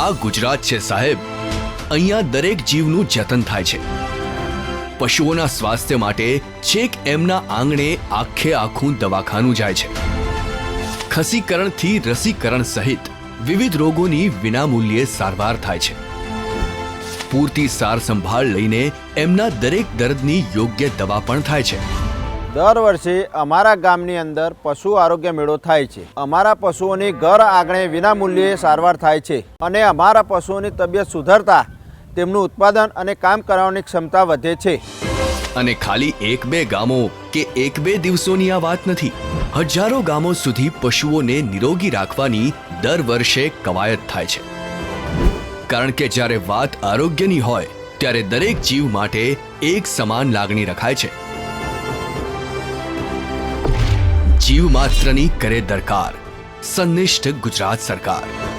આ ગુજરાત છે સાહેબ. અહીંયા દરેક જીવનું જતન થાય છે. પશુઓના સ્વાસ્થ્ય માટે છેક એમના આંગણે આખે આખું દવાખાનું જાય છે. ખસીકરણથી રસીકરણ સહિત વિવિધ રોગોની વિનામૂલ્યે સારવાર થાય છે. પૂરતી સાર સંભાળ લઈને એમના દરેક દર્દની યોગ્ય દવા પણ થાય છે. દર વર્ષે અમારા ગામની અંદર પશુ આરોગ્ય મેળો થાય છે. અમારા પશુઓની ઘર આંગણે વિનામૂલ્યે સારવાર થાય છે અને અમારા પશુઓની તબિયત સુધરતા તેમનું ઉત્પાદન અને કામ કરવાની ક્ષમતા વધે છે. અને ખાલી એક બે ગામો કે એક બે દિવસોની આ વાત નથી. હજારો ગામો સુધી પશુઓને નિરોગી રાખવાની દર વર્ષે કવાયત થાય છે. કારણ કે જ્યારે વાત આરોગ્યની હોય, ત્યારે દરેક જીવ માટે એક સમાન લાગણી રખાય છે. જીવ માત્રની કરે દરકાર. સંનિષ્ઠ ગુજરાત સરકાર.